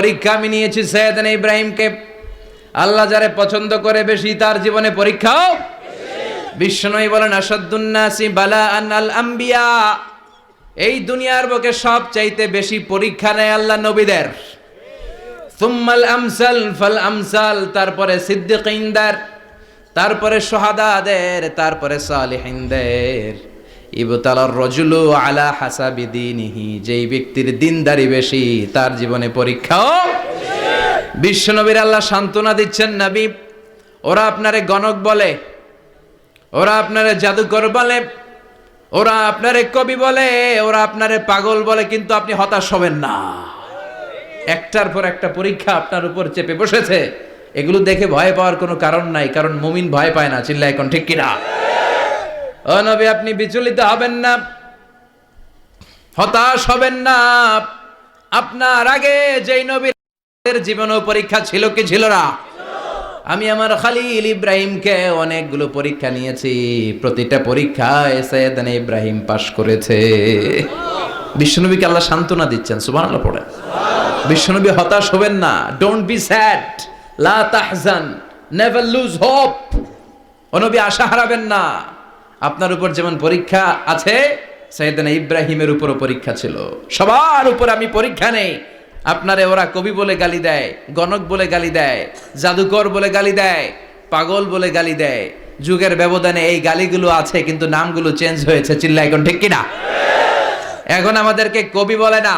পরীক্ষা আমি নিয়েছি সৈয়দান ইব্রাহিমকে। আল্লাহ যারে পছন্দ করে বেশি তার জীবনে পরীক্ষাও বিশ্বনবী বলেন আসাদুন্নাসি বালা আল আম্বিয়া এই দুনিয়ার বুকে সব চাইতে বেশি পরীক্ষা নেয় আল্লাহ নবীদের। সুম্মাল আমসাল ফাল আমসাল, তারপরে সিদ্দিকিনদের, তারপরে সোহাদাদের, তারপরে সালিহিনদের। ইবতালার রজুলু আলা হাসাবি দিনিহি, যেই ব্যক্তির দিনদারি বেশি, তার জীবনে পরীক্ষাও বিশ্বনবীর আল্লাহ সান্ত্বনা দিচ্ছেন নবী। ওরা আপনারে গণক বলে, ওরা আপনারে জাদুকর বলে, ওরা আপনারে কবি বলে, ওরা আপনারে পাগল বলে, কিন্তু আপনি হতাশ হবেন না। একটার পর একটা পরীক্ষা আপনার উপর চেপে বসেছে। এগুলো দেখে ভয় পাওয়ার কোনো কারণ নাই, কারণ মুমিন ভয় পায় না চিল্লা এখন ঠিক কিনা? নবী, আপনি বিচলিত হবেন না। হতাশ হবেন না। আপনার আগে যেই নবীর জীবনও পরীক্ষা ছিল, কি ছিল না? আমি আমার খালিল ইব্রাহিমকে অনেকগুলো পরীক্ষা নিয়েছি। প্রতিটা পরীক্ষায় সৈয়দান ইব্রাহিম পাশ করেছে। বিশ্বনবীকে আল্লাহ সান্ত্বনা দিচ্ছেন, সুবহানাল্লাহ পড়ে বিশ্বনবী হতাশ হবেন না। ডোন্ট বি স্যাড লা তাহজান। নেভার লুজ হোপ অনবী আশা হারাবেন না। আপনার উপর যেমন পরীক্ষা আছে সৈয়দানা ইব্রাহিমের উপরও পরীক্ষা ছিল। সবার উপর আমি পরীক্ষা নেই। আপনারে ওরা কবি বলে গালি দেয়, গণক বলে গালি দেয়, জাদুকর বলে গালি দেয়, পাগল বলে গালি দেয়। যুগের ব্যবধানে এই গালিগুলো আছে, কিন্তু নামগুলো চেঞ্জ হয়েছে চিল্লা এখন ঠিক কিনা? এখন আমাদেরকে কবি বলে না,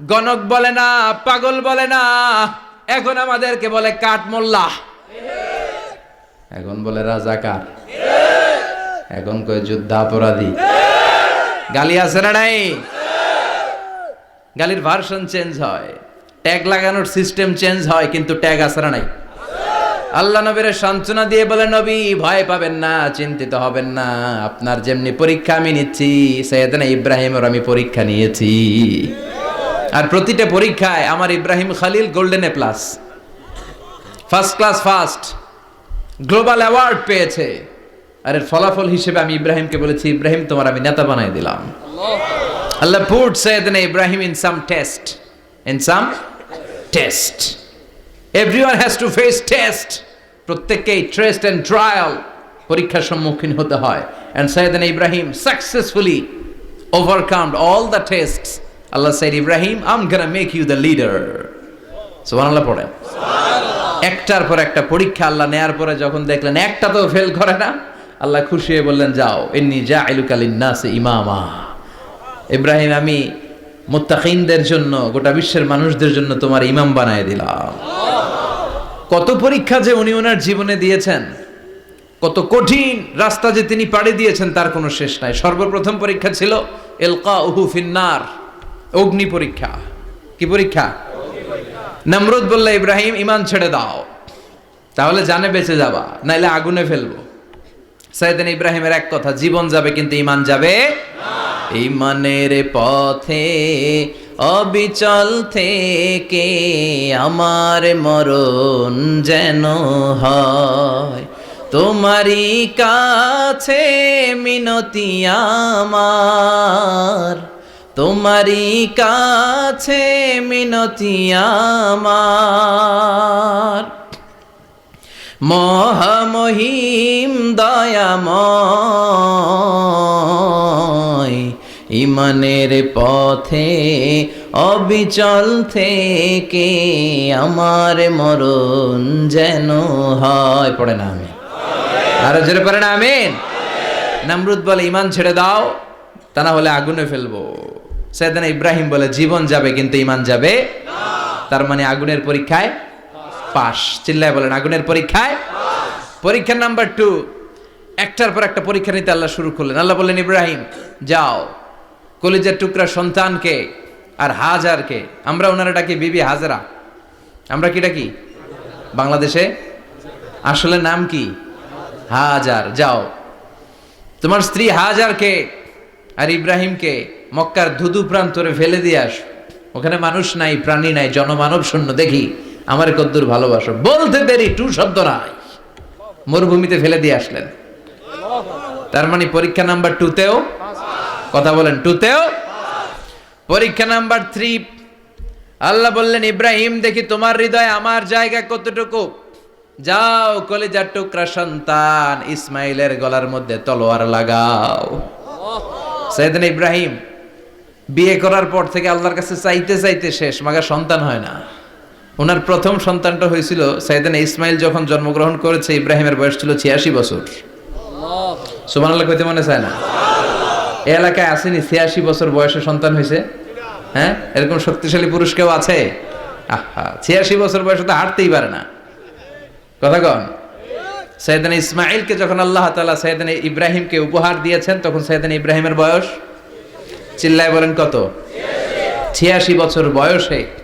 গণক বলে না, পাগল বলে না, এখন আমাদেরকে বলে কাঠমোল্লা। এখন বলে রাজাকার। এখন কয় যুদ্ধাপরাধী গালি আছে না নাই? গালির ভার্সন চেঞ্জ হয়। ট্যাগ লাগানোর সিস্টেম চেঞ্জ হয়, কিন্তু ট্যাগ আছে না নাই? আল্লাহ নবীর সান্ত্বনা দিয়ে বলে, নবী, ভয় পাবেন না, চিন্তিত হবেন না। আপনার যেমনি পরীক্ষা আমি নিচ্ছি, সৈয়দনা ইব্রাহিমের আমি পরীক্ষা নিয়েছি। আর প্রতিটা পরীক্ষায় আমার Ibrahim Khalil golden A plus first class first global award পেয়েছে। আর এর ফলাফল হিসেবে আমি ইব্রাহিমকে বলেছি, ইব্রাহিম, তোমার আমি নেতা বানাই দিলাম। Allah put Sayyidna Ibrahim in some test, in some test. Everyone has to face test প্রত্যেককেই ট্রেস্ট অ্যান্ড ট্রায়াল পরীক্ষার সম্মুখীন হতে হয়। And সৈয়দান Ibrahim successfully overcome all the test Allah said Ibrahim am gonna make you the leader সুবহানাল্লাহ পড়েন। একটার পর একটা পরীক্ষা আল্লাহ নেয়ার পরে যখন দেখলেন, একটা তো ফেল করে না আল্লাহ খুশি হয়ে বললেন, যাও এমনি যা ইলুকালিন নাসে ইমামা। ইব্রাহিম, আমি মুত্তাকিনদের জন্য, গোটা বিশ্বের মানুষদের জন্য তোমার ইমাম বানায় দিলাম। কত পরীক্ষা যে উনি ওনার জীবনে দিয়েছেন, কত কঠিন রাস্তা যে তিনি পাড়ি দিয়েছেন, তার কোনো শেষ নাই। সর্বপ্রথম পরীক্ষা ছিল এলকা উহু ফিন্নার, অগ্নি পরীক্ষা। কি পরীক্ষা? নমরুদ বললে, ইব্রাহিম, ইমান ছেড়ে দাও, তাহলে জানে বেঁচে যাবা, নাইলে আগুনে ফেলব। সাইদিন ইব্রাহিমের এক কথা, জীবন যাবে কিন্তু ইমান যাবে ইমানের পথে, অবিচল থেকে আমার মরণ যেন হয়। তোমারই কাছে মিনতি আমার। তোমারই কাছে মিনতি আমার। মহামহিম দয়াময়। ইমানের পথে অবিচল থেকে আমার মরণ যেন হয়। পড়ে না আমি আরও জোরে পড়ে না, আমিন। নামরুদ বলে ইমান ছেড়ে দাও, তা না হলে আগুনে ফেলব। সেদিন ইব্রাহিম বলে, জীবন যাবে, কিন্তু ইমান যাবে তার মানে আগুনের পরীক্ষায় পাস। চিল্লায় বলেন, আগুনের পরীক্ষায় পরীক্ষা নাম্বার টু। একটার পর একটা পরীক্ষা নিতে আল্লাহ শুরু করলেন। আল্লাহ বললেন, ইব্রাহিম, যাও। কলিজার টুকরা সন্তানকে আর হাজারকে। আমরা ওনারা ডাকি বিবি হাজারা। আমরা কি ডাকি? বাংলাদেশে? আসলে নাম কি? হাজার। যাও। তোমার স্ত্রী হাজারকে আর ইব্রাহিমকে মক্কার ধুধু প্রান্তরে ফেলে দিয়ে আস। ওখানে মানুষ নাই, প্রাণী নাই, জনমানব শূন্য দেখি আমার কদ্দুর ভালোবাসো। বলতে দেরি, টু শব্দ নাই। মরুভূমিতে ফেলে দিয়ে আসলেন। তার মানে পরীক্ষা নাম্বার টুতেও কথা বলেন টুতেও পরীক্ষা নাম্বার থ্রি আল্লাহ বললেন, ইব্রাহিম, দেখি তোমার হৃদয়ে আমার জায়গা কতটুকু? যাও, কলিজার টুকরা সন্তান, ইসমাইলের গলার মধ্যে তলোয়ার লাগাও। সেদিন ইব্রাহিম বিয়ে করার পর থেকে আল্লাহর কাছে চাইতে চাইতে শেষ, মাগা সন্তান হয় না। ওনার প্রথম সন্তানটা হয়েছিল সাইদান ইসমাইল, যখন জন্মগ্রহণ করেছে, ইব্রাহিমের বয়স ছিল ছিয়াশি বছর। সুমান আল্লাহ কইতে মনে চায় না? এ এলাকায় আসেনি, ছিয়াশি বছর বয়সে সন্তান হয়েছে। হ্যাঁ? এরকম শক্তিশালী পুরুষ কেউ আছে? আহা, ছিয়াশি বছর বয়সে তো হাঁটতেই পারে না। কথা কন। সৈয়দান ইসমাইলকে যখন আল্লাহ তাআলা সৈয়দান ইব্রাহিমকে উপহার দিয়েছেন, তখন সৈয়দান ইব্রাহিমের বয়স? চিল্লায় বলেন কত? ছিয়াশি বছর বয়সে।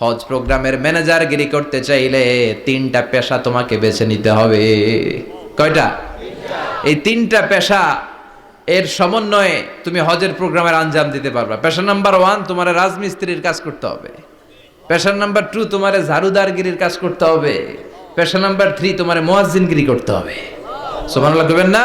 হজ প্রোগ্রামের ম্যানেজারগিরি করতে চাইলে তিনটা পেশা তোমাকে বেছে নিতে হবে। কয়টা? এই তিনটা পেশা, এর সমন্বয়ে তুমি হজের প্রোগ্রামের আঞ্জাম দিতে পারবা। পেশা নাম্বার ওয়ান, তোমার রাজমিস্ত্রির কাজ করতে হবে। পেশা নাম্বার টু, তোমার ঝাড়ুদারগিরির কাজ করতে হবে। পেশা নাম্বার থ্রি, তোমার মোয়াজিনগিরি করতে হবে। সুবহানাল্লাহ কইবেন না?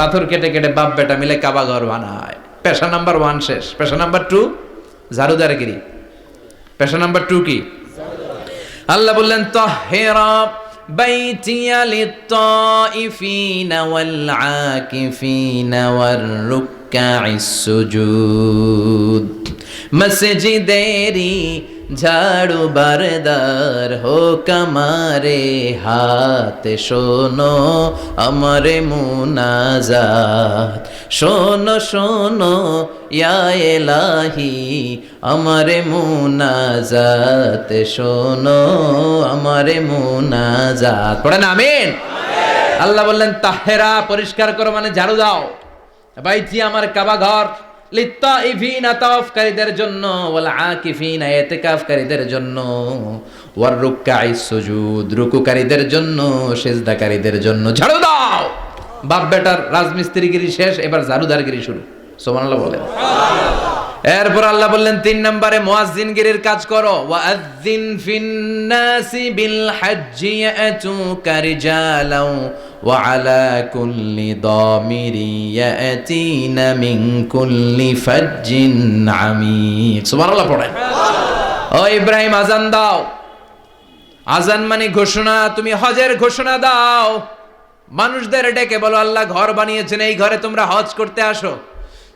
পাথর কেটে কেটে বাপ বেটা মিলে কাবা ঘর বানায়। পেশা নাম্বার ওয়ান শেষ। পেশা নাম্বার টু ঝাড়ুদারগিরি পেশা নাম্বার টু কি? আল্লাহ বললেন রুক্কাইস সুজুদ। মসজিদেরি ঝাড়ু বারদার হো কামারে হাত, শোনো আমারে মুনাজাত। শোনো শোনো এলাহি, আমারে মুনাজাত। শোনো আমারে মুনাজাত। পড়েন, আমিন। আল্লাহ বললেন, তাহেরা পরিষ্কার করো মানে ঝাড়ু দাও। বাইছি আমার কাবা ঘর। লিত্তাইফিনা তাওয়াফকারীদের জন্য, ওয়াল আকিফিনা ইতিকাফকারীদের জন্য, ওয়ার রুকআই সুজুদ, রুকুকারীদের জন্য, সেজদাকারীদের জন্য। ঝাড়ু দাও! বাপ বেটার রাজমিস্ত্রিগিরি শেষ, এবার ঝাড়ুদারগিরি শুরু। সুবহানাল্লাহ বলেন। এরপর আল্লাহ বললেন, তিন নম্বরে মুয়াজ্জিনগিরির কাজ করো। ওয়াজ্জিন ফিন্নাসি বিল হজ্জি ইয়াতুকা রিজালাও ওয়া কুল্লি দামিরি ইয়াতিনা মিন কুল্লি ফাজ্জিন আমিক সুবহানাল্লাহ পড়েন। ও ইব্রাহিম আজান দাও। আজান মানে ঘোষণা, তুমি হজের ঘোষণা দাও। মানুষদের ডেকে বলো, আল্লাহ ঘর বানিয়েছেন, এই ঘরে তোমরা হজ করতে আসো।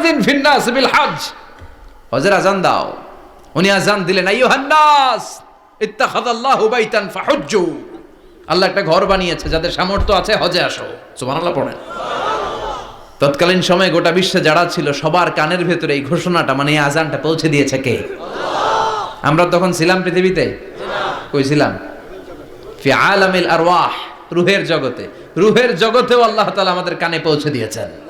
আযিন ফিন্নাস বিল হজ হজের আজান দাও। উনি আজান দিলেন, আইয়ুহান নাস, ইত্তাখাযাল্লাহু বাইতান আল্লাহ একটা ঘর বানিয়েছে, যাদের সামর্থ্য আছে, হজে আসো। সুবহানাল্লাহ পড়েন। তৎকালীন সময়ে গোটা বিশ্বে যারা ছিল, সবার কানের ভেতরে এই ঘোষণাটা মানে এই আজানটা পৌঁছে দিয়েছে কে? আমরা তখন ছিলাম পৃথিবীতে? কই ছিলাম? ফি আলামিল আরওয়াহ, রুহের জগতে। রুহের জগতেও আল্লাহ তালা আমাদের কানে পৌঁছে দিয়েছেন।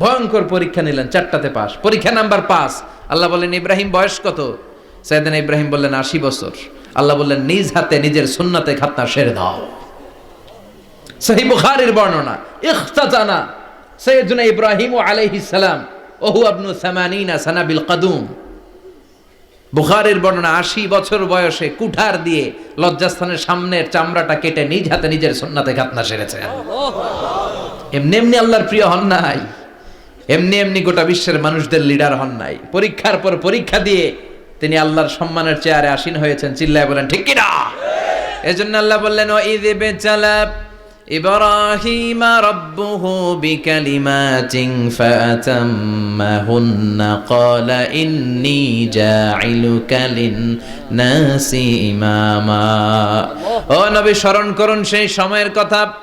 ভয়ঙ্কর পরীক্ষা নিলেন চারটাতে পাস পরীক্ষা নাম্বার পাস আল্লাহ বললেন ইব্রাহিম বয়স কত? সাইদিন ইব্রাহিম বললেন আশি বছর। আল্লাহ বললেন নিজ হাতে নিজের সুন্নাতে খাতনা সেরে দাও। সহি বুখারীর বর্ণনা ইখতাতানা সৈয়দুনা ইব্রাহিম আলাইহিস সালাম ওহু আবনু সামানিনা সানাবিল কাদুম। বুখারের বর্ণনা আশি বছর বয়সে কুঠার দিয়ে লজ্জাস্থানের সামনের চামড়াটা কেটে নিজ হাতে নিজের সন্নাতে খাতনা সেরেছেন। এমনি এমনি আল্লাহর প্রিয় হন নাই। এমনি এমনি গোটা বিশ্বের মানুষদের লিডার হন নাই পরীক্ষার পর পরীক্ষা দিয়ে তিনি আল্লাহর সম্মানের চেয়ারে আসীন হয়েছেন চিল্লায় বলেন ঠিক কিনা এজন্য আল্লাহ বললেন ও ঈদ বেচালা إبراهيم ربه بكلمات فأتمهن قال إني جاعلك للناس إماما ও নবী স্মরণ করুন সেই সময়ের কথা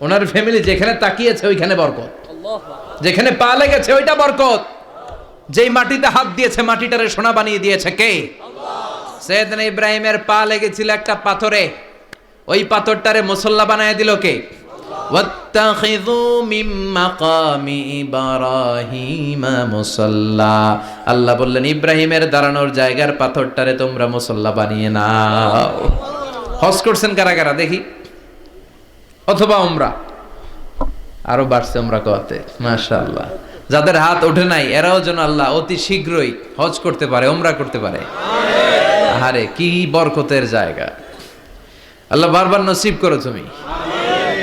ওনার ফ্যামিলি যেখানে তাকিয়েছে, ওইখানে বরকত। যেখানে পা লেগেছে, ওইটা বরকত। যেই মাটিতে হাত দিয়েছে, মাটিটারে সোনা বানিয়ে দিয়েছে কে? সেদিন ইব্রাহিমের পা লেগেছিল একটা পাথরে। ওই পাথরটারে মুসল্লা বানিয়ে দিল কে? আল্লাহ বললেন, ইব্রাহিমের দাঁড়ানোর জায়গার পাথরটারে তোমরা মুসল্লা বানিয়ে নাও। হস করছেন কারা কারা? দেখি। অথবা উমরা। আরও বাড়ছে উমরা কতে মাশাআল্লাহ। যাদের হাত ওঠে নাই এরাও যেন আল্লাহ অতি শীঘ্রই হজ করতে পারে উমরা করতে পারে। আরে কি বরকতের জায়গা। আল্লাহ বারবার নসিব করো তুমি।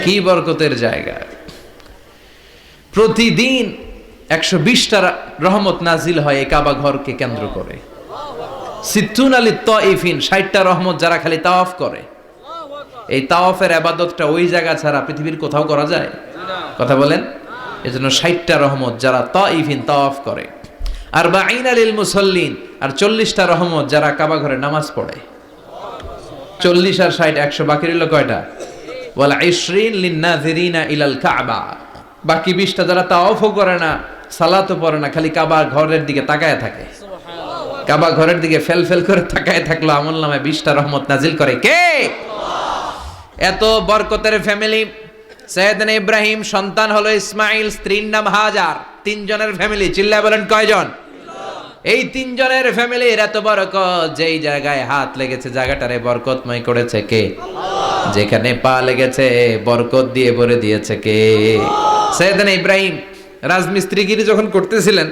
কি বরকতের জায়গা। প্রতিদিন একশো বিশটা রহমত নাজিল হয় এই কাবা ঘরকে কেন্দ্র করে। সিদ্ধুন আলী তইফিন ষাটটা রহমত যারা খালি তাওয়াফ করে। এই তাওয়াফের আবাদতটা ওই জায়গা ছাড়া পৃথিবীর কোথাও করা যায়? কথা বলেন? এজন্য ষাটটা রহমত যারা তইফিন তাওয়াফ করে। আর বা আইন আলিল মুসল্লিন, আর চল্লিশটা রহমত যারা কাবা ঘরে নামাজ পড়ে। চল্লিশ আর ষাট একশো বাকি রইল কয়টা? ওয়ালা ইশরিন লিন্নাযিরিনা ইলাল কাবা। বাকি বিশটা যারা তাওয়াফও করে না, সালাতও পড়ে না, খালি কাবা ঘরের দিকে তাকায় থাকে। কাবা ঘরের দিকে ফেল ফেল করে তাকায় থাকল আমল নামে বিশটা রহমত নাজিল করে কে? এত বরকতের ফ্যামিলি সৈয়দনা ইব্রাহিম, সন্তান হলো ইসমাইল, স্ত্রীর নাম হাজার। তিনজনের ফ্যামিলি চিল্লায় বলেন কয়জন? এই তিনজনের ফ্যামিলির এত বরকত, যেই জায়গায় হাত লেগেছে, জায়গাটারে বরকতময় করেছে কে? যেখানে পা লেগেছে, বরকত দিয়ে ভরে দিয়েছে কে? সৈয়দনা ইব্রাহিম, রাজমিস্ত্রিগিরি যখন করতেছিলেন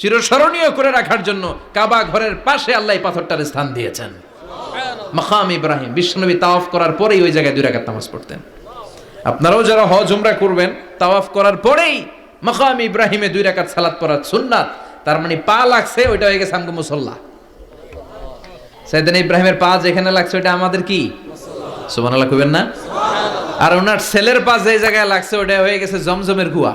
চিরস্মরণীয় করে রাখার জন্য কাবা ঘরের পাশে আল্লাহ পাথরটার স্থান দিয়েছেন। মাকাম ইব্রাহিম বিশ্বনবী তাওয়াফ করার পরেই ওই জায়গায় দুই রাকাত নামাজ পড়তেন। আপনারাও যারা হজ উমরা করবেন তাওয়াফ করার পরেই মাকাম ইব্রাহিমে দুই রাকাত সালাত পড়ার সুন্নাত তার মানে পা লাগছে ওইটা হয়ে গেছে আমগো মুসল্লা। সাইদান ইব্রাহিমের পা যেখানে লাগছে ওইটা আমাদের কি? সুবহানাল্লাহ কইবেন না? আর ওনার ছেলের পা যে জায়গায় লাগছে ওটা হয়ে গেছে জমজমের কুয়া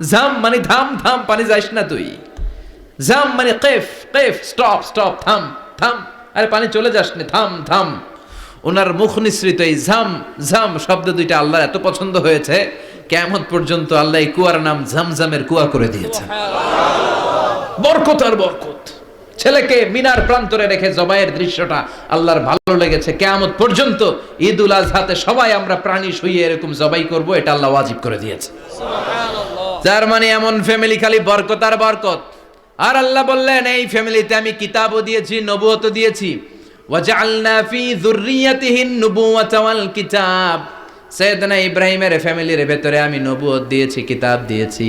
জাম মানে ধাম ধাম পানি যাইস না তুই। জাম মানে কেফ কেফ, স্টপ স্টপ, থাম থাম। আরে পানি চলে যাস না, থাম থাম। ওনার মুখ নিঃসৃত এই ঝাম ঝাম শব্দ দুইটা আল্লাহ এত পছন্দ হয়েছে কেমন পর্যন্ত আল্লাহ এই কুয়ার নাম ঝামঝামের কুয়া করে দিয়েছে। বরকত আর বরকত। ছেলেকে মিনার প্রান্তরে রেখে জবাইয়ের দৃশ্যটা আল্লাহর ভালো লেগেছে। কেয়ামত পর্যন্ত ঈদ উল আজহাতে সবাই আমরা প্রাণী শুয়ে এরকম জবাই করব এটা আল্লাহ ওয়াজিব করে দিয়েছে। যার মানে এমন ফ্যামিলি খালি বরকত আর বরকত। আর আল্লাহ বললেন এই ফ্যামিলিতে আমি কিতাবও দিয়েছি নবুয়তও দিয়েছি। ওয়াজআলনা ফি যুররিয়াতিহি নুবুওয়াতা ওয়াল কিতাব। সৈয়দনা ইব্রাহিমের ফ্যামিলির ভেতরে আমি নবুয়ত দিয়েছি কিতাব দিয়েছি।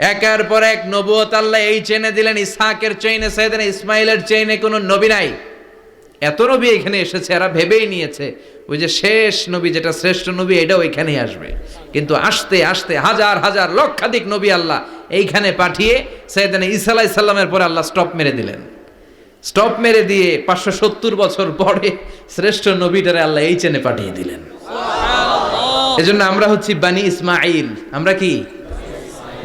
একের পর এক নবুয়ত আল্লাহ এই চেনে দিলেন ইসহাকের চেইনে সেদিন ইসমাইলের চেইনে কোনো নবী নাই। এত নবী এখানে এসেছে এরা ভেবেই নিয়েছে ওই যে শেষ নবী যেটা শ্রেষ্ঠ নবী এটাও এখানেই আসবে। কিন্তু আসতে আসতে হাজার হাজার লক্ষাধিক নবী আল্লাহ এইখানে পাঠিয়ে সৈয়দান ঈসা আলাইহিস সালামের পরে আল্লাহ স্টপ মেরে দিলেন। স্টপ মেরে দিয়ে পাঁচশো সত্তর বছর পরে শ্রেষ্ঠ নবীটারে আল্লাহ এই চেনে পাঠিয়ে দিলেন। এজন্য আমরা হচ্ছি বানি ইসমাইল আমরা কি?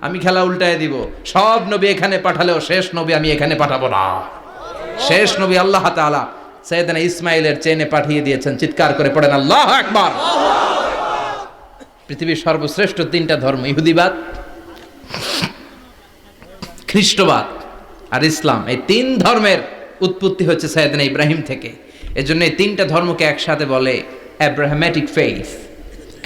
আমি খেলা উল্টায় দিব। সব নবী এখানে পাঠালেও শেষ নবী আমি এখানে পাঠাবো না। শেষ নবী আল্লাহ তাআলা সৈয়দনা ইসমাইলের চেনে পাঠিয়ে দিয়েছেন। চিৎকার করে পড়েন, আল্লাহ আকবার! পৃথিবীর সর্বশ্রেষ্ঠ তিনটা ধর্ম, ইহুদিবাদ, খ্রিস্টবাদ আর ইসলাম। এই তিন ধর্মের উৎপত্তি হচ্ছে সৈয়দনা ইব্রাহিম থেকে। এজন্য এই তিনটা ধর্মকে একসাথে বলে অ্যাব্রাহামেটিক ফেইথ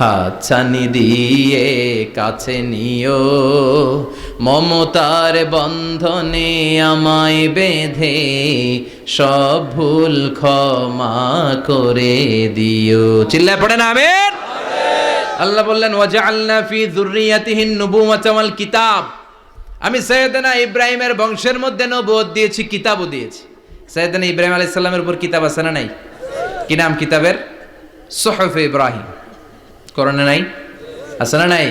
হাতছানি দিয়ে কাছে নিও। মমতার বন্ধনে আমায় বেঁধে সব ভুল ক্ষমা করে দিও। চিল্লায় পড়েন আমের? আল্লাহ বললেন, ওয়াজআলনা ফি যুররিয়াতিহিন নুবুওয়াতা ওয়াল কিতাব। আমি সৈয়দনা ইব্রাহিমের বংশের মধ্যে নবুয়ত দিয়েছি, কিতাবও দিয়েছি। সৈয়দনা ইব্রাহিম আলাইহিস সালামের উপর কিতাব আছে না নাই? কি নাম কিতাবের? সুহফে ইব্রাহিম। করণে নাই আছে না নাই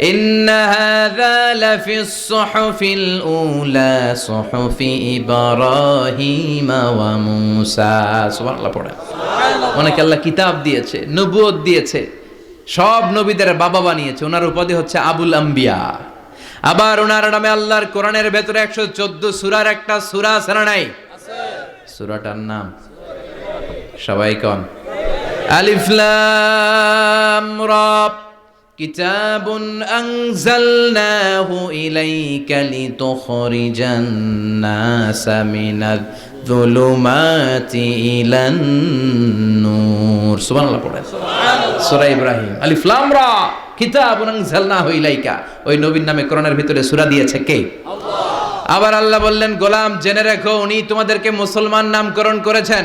إن هذا لفي الصحف الأولى صحف إبراهيم وموسى سبحان الله পড়ে অনেকে আল্লাহ কিতাব দিয়েছে নবুয়ত দিয়েছে সব নবীদের বাবা বানিয়েছে ওনার উপাধি হচ্ছে আবুল আম্বিয়া আবার ওনার নামে আল্লাহর কোরআনের ভেতরে একশো চোদ্দ সুরার একটা সুরা আছে না নাই সুরাটার নাম সবাই কন আলিফ লাম রা كتاب أنزلناه إليك لتخرج الناس من الظلمات إلى النور سبحان الله পড়েন সূরা ইব্রাহিম আলিফ লাম রা কিতাবুন আনজালনাহু ইলাইকা ওই নবীর নামে কোরআনের ভিতরে সূরা দিয়েছে কে আবার আল্লাহ বললেন গোলাম জেনে রাখো উনি তোমাদেরকে মুসলমান নামকরণ করেছেন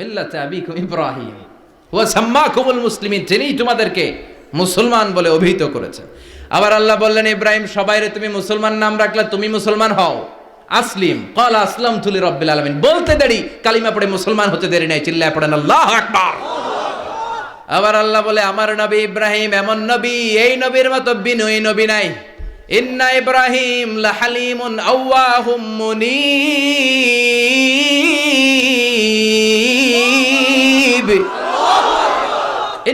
মিল্লাতে আবিকুম ইব্রাহিম। ওয়া সাম্মাকুমুল মুসলিমিন তিনি তোমাদেরকে মুসলমান বলে অভিহিত করেছেন। আবার আল্লাহ বললেন, ইব্রাহিম, সবাইরে তুমি মুসলমান নাম রাখলে তুমি মুসলমান হও। আসলিম কল আসলাম তুলি রব্বিল আলামিন। বলতে দেরি, কালিমা পড়ে মুসলমান হতে দেরি নাই, চিল্লায় পড়েন, আল্লাহ আকবার। আবার আল্লাহ বলে, আমার নবী ইব্রাহিম এমন নবী, এই নবীর মতো বিনয়ী নবী নাই। ইন্না ইব্রাহিম লাহালিমুন আওয়াহুম মুনিব।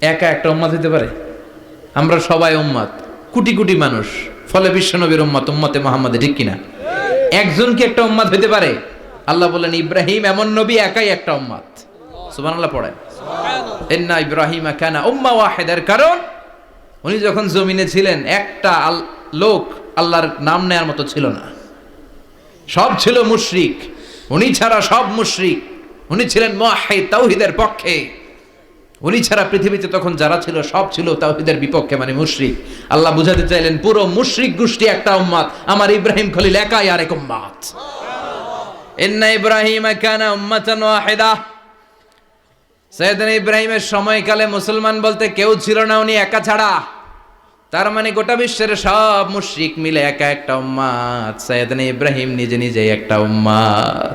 একা একটা উম্মাত হইতে পারে? আমরা সবাই উম্মাত কোটি কোটি মানুষ ফলে বিশ্বনবীর উম্মাত উম্মতে মোহাম্মদে ঠিক কিনা? একজন কি একটা উম্মাত হইতে পারে? আল্লাহ বললেন ইব্রাহিম এমন নবী একাই একটা উম্মাত। সুবহানাল্লাহ পড়েন। ইন্না ইব্রাহিম কানা উম্মা ওয়াহিদার। কারণ উনি যখন জমিনে ছিলেন একটা লোক আল্লাহর নাম নেয়ার মতো ছিল না। সব ছিল মুশরিক। উনি ছাড়া সব মুশরিক। উনি ছিলেন মুয়াহিদ তাওহীদের পক্ষে। উনি ছাড়া পৃথিবীতে তখন যারা ছিল, সব ছিল তাওহীদের বিপক্ষে মানে মুশরিক। আল্লাহ বুঝাতে চাইলেন, পুরো মুশরিক গোষ্ঠী একটা উম্মাত আমার ইব্রাহিম খলিল একাই আরেক উম্মাত ইন্না ইব্রাহিম কানা উম্মাতান ওয়াহিদা। সৈয়দনা ইব্রাহিমের সময়কালে মুসলমান বলতে কেউ ছিল না উনি একা ছাড়া। তার মানে গোটা বিশ্বের সব মুশরিক মিলে একা একটা উম্মাত সৈয়দনা ইব্রাহিম নিজে নিজে একটা উম্মাত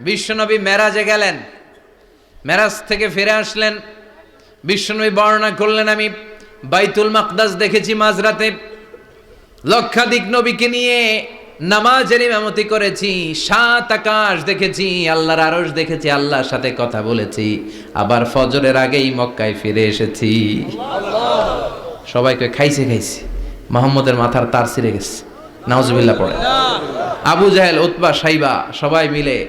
বিশ্বনবী মেরাজে গেলেন। মেরাজ থেকে ফিরে আসলেন। বিশ্বনবী বর্ণনা করলেন, আমি বাইতুল মাকদাস দেখেছি মাঝরাতে। লক্ষাধিক নবীকে নিয়ে নামাজের ইমামতি করেছি। সাত আকাশ দেখেছি, আল্লাহর আরস দেখেছি, আল্লাহর সাথে কথা বলেছি। আবার ফজরের আগেই মক্কায় ফিরে এসেছি। সবাইকে খাইছে খাইছে। মোহাম্মদের মাথার তার ছিঁড়ে গেছে। নাউজুবিল্লাহ পড়ে। আবু জাহেল, উতবা, সাইবা, সবাই মিলে